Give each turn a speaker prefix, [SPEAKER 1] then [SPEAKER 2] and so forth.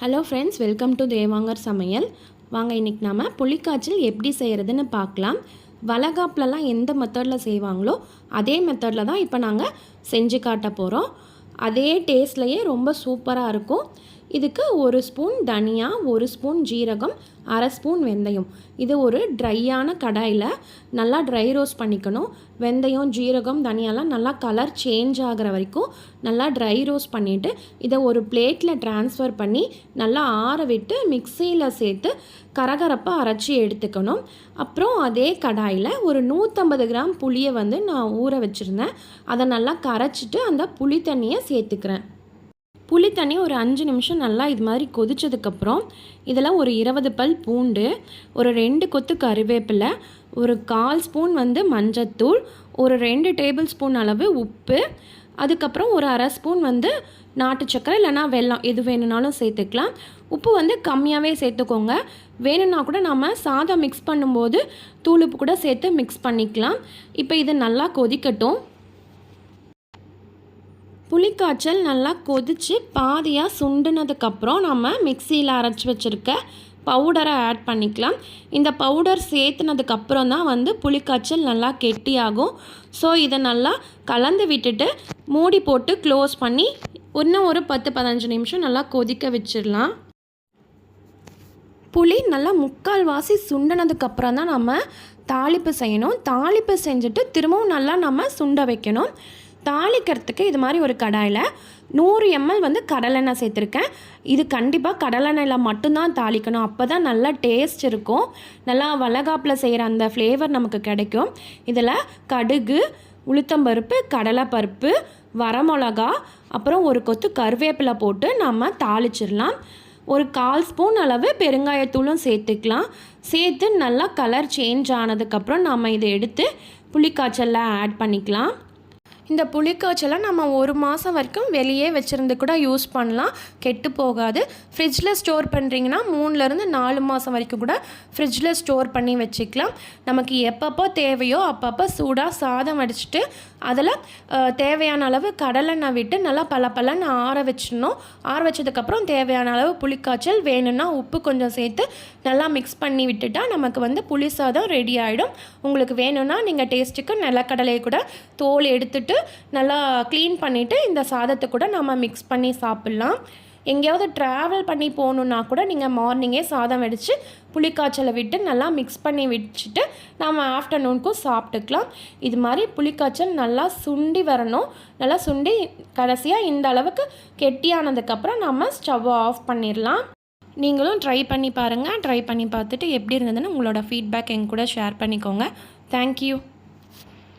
[SPEAKER 1] Hello friends welcome to Devangar சமையல் வாங்க இன்றைக்கி நாம புளிக்காய்ச்சல் எப்படி செய்கிறதுன்னு பார்க்கலாம். வளகாப்பிலலாம் எந்த மெத்தடில் செய்வாங்களோ அதே மெத்தடில் தான் இப்போ நாங்கள் செஞ்சு காட்ட போகிறோம் அதே டேஸ்ட்லேயே ரொம்ப சூப்பராக இருக்கும். இதுக்கு ஒரு ஸ்பூன் தனியா ஒரு ஸ்பூன் ஜீரகம் அரை ஸ்பூன் வெந்தயம். இது ஒரு ட்ரையான கடாயில் நல்லா ட்ரை ரோஸ்ட் பண்ணிக்கணும். வெந்தயம் ஜீரகம் தனியாலாம் நல்லா கலர் சேஞ்ச் ஆகிற வரைக்கும் நல்லா ட்ரை ரோஸ்ட் பண்ணிவிட்டு இதை ஒரு பிளேட்டில் ட்ரான்ஸ்ஃபர் பண்ணி நல்லா ஆற விட்டு மிக்சியில் சேர்த்து கரகரப்பாக அரைச்சி எடுத்துக்கணும். அப்புறம் அதே கடாயில் ஒரு நூற்றம்பது கிராம் புளியை வந்து நான் ஊற வச்சுருந்தேன். அதை நல்லா கரைச்சிட்டு அந்த புளி தண்ணியை சேர்த்துக்கிறேன். புளி தண்ணி ஒரு அஞ்சு நிமிஷம் நல்லா இது மாதிரி கொதித்ததுக்கப்புறம் இதில் ஒரு இருபது பல் பூண்டு ஒரு ரெண்டு கொத்து கருவேப்பிலை ஒரு கால் ஸ்பூன் வந்து மஞ்சத்தூள் ஒரு ரெண்டு டேபிள் ஸ்பூன் அளவு உப்பு அதுக்கப்புறம் ஒரு அரை ஸ்பூன் வந்து நாட்டு சக்கரை இல்லைனா வெல்லம் எது வேணும்னாலும் சேர்த்துக்கலாம். உப்பு வந்து கம்மியாகவே சேர்த்துக்கோங்க. வேணும்னா கூட நம்ம சாதம் மிக்ஸ் பண்ணும்போது தூள் உப்பு கூட சேர்த்து மிக்ஸ் பண்ணிக்கலாம். இப்போ இது நல்லா கொதிக்கட்டும். புளிக்காய்ச்சல் நல்லா கொதித்து பாதியாக சுண்டுனதுக்கப்புறம் நம்ம மிக்சியில் அரைச்சி வச்சுருக்க பவுடரை ஆட் பண்ணிக்கலாம். இந்த பவுடர் சேர்த்துனதுக்கப்புறம் தான் வந்து புளிக்காய்ச்சல் நல்லா கெட்டியாகும். ஸோ இதை நல்லா கலந்து விட்டுட்டு மூடி போட்டு க்ளோஸ் பண்ணி இன்னும் ஒரு பத்து பதினஞ்சு நிமிஷம் நல்லா கொதிக்க வச்சிடலாம். புளி நல்லா முக்கால் வாசி சுண்டினதுக்கப்புறம் தான் நம்ம தாளிப்பு செய்யணும். தாளிப்பு செஞ்சுட்டு திரும்பவும் நல்லா நம்ம சுண்ட வைக்கணும். தாளிக்கிறதுக்கு இது மாதிரி ஒரு கடாயில் நூறு எம்எல் வந்து கடலெண்ணெய் சேர்த்துருக்கேன். இது கண்டிப்பாக கடலெண்ணெயில் மட்டும்தான் தாளிக்கணும். அப்போ தான் நல்லா டேஸ்ட் இருக்கும். நல்லா வளகாப்பில் செய்கிற அந்த ஃப்ளேவர் நமக்கு கிடைக்கும். இதில் கடுகு உளுத்தம்பருப்பு கடலைப்பருப்பு வரமிளகா அப்புறம் ஒரு கொத்து கருவேப்பிலை போட்டு நம்ம தாளிச்சிடலாம். ஒரு கால் ஸ்பூன் அளவு பெருங்காயத்தூளும் சேர்த்துக்கலாம். சேர்த்து நல்லா கலர் சேஞ்ச் ஆனதுக்கப்புறம் நம்ம இதை எடுத்து புளிக்காய்ச்சலில் ஆட் பண்ணிக்கலாம். இந்த புளிக்காய்ச்சலை நம்ம ஒரு மாதம் வரைக்கும் வெளியே வச்சுருந்து கூட யூஸ் பண்ணலாம். கெட்டு போகாது. ஃப்ரிட்ஜில் ஸ்டோர் பண்ணுறீங்கன்னா மூணுலேருந்து நாலு மாதம் வரைக்கும் கூட ஃப்ரிட்ஜில் ஸ்டோர் பண்ணி வச்சுக்கலாம். நமக்கு எப்பப்போ தேவையோ அப்பப்போ சூடாக சாதம் அடிச்சுட்டு அதில் தேவையான அளவு கடலெண்ணெய் விட்டு நல்லா பல பலன்னு ஆற வச்சிடணும். ஆற வச்சதுக்கப்புறம் தேவையான அளவு புளிக்காய்ச்சல் வேணும்னா உப்பு கொஞ்சம் சேர்த்து நல்லா மிக்ஸ் பண்ணி விட்டுட்டா நமக்கு வந்து புளி சாதம் ரெடி ஆகிடும் உங்களுக்கு வேணும்னா நீங்கள் டேஸ்ட்டுக்கு நிலக்கடலையை கூட தோல் எடுத்துட்டு நல்லா க்ளீன் பண்ணிவிட்டு இந்த சாதத்தை கூட நம்ம மிக்ஸ் பண்ணி சாப்பிட்லாம். எங்கேயாவது ட்ராவல் பண்ணி போகணுன்னா கூட நீங்கள் மார்னிங்கே சாதம் வடித்து புளிக்காய்ச்சலை விட்டு நல்லா மிக்ஸ் பண்ணி வச்சுட்டு நம்ம ஆஃப்டர்நூனுக்கும் சாப்பிட்டுக்கலாம். இது மாதிரி புளிக்காய்ச்சல் நல்லா சுண்டி வரணும். நல்லா சுண்டி கடைசியாக இந்த அளவுக்கு கெட்டியானதுக்கப்புறம் நம்ம ஸ்டவ்வை ஆஃப் பண்ணிடலாம். நீங்களும் ட்ரை பண்ணி பாருங்கள் ட்ரை பண்ணி பார்த்துட்டு எப்படி இருந்ததுன்னு உங்களோட ஃபீட்பேக் எங்க கூட ஷேர் பண்ணிக்கோங்க. தேங்க்யூ